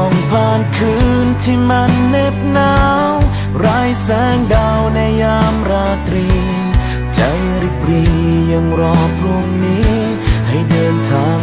องผ่านคืนที่มันเหน็บหนาวไร้แสงดาวในยามราตรี ใจริบรียังรอพรุ่งนี้ ให้เดินทาง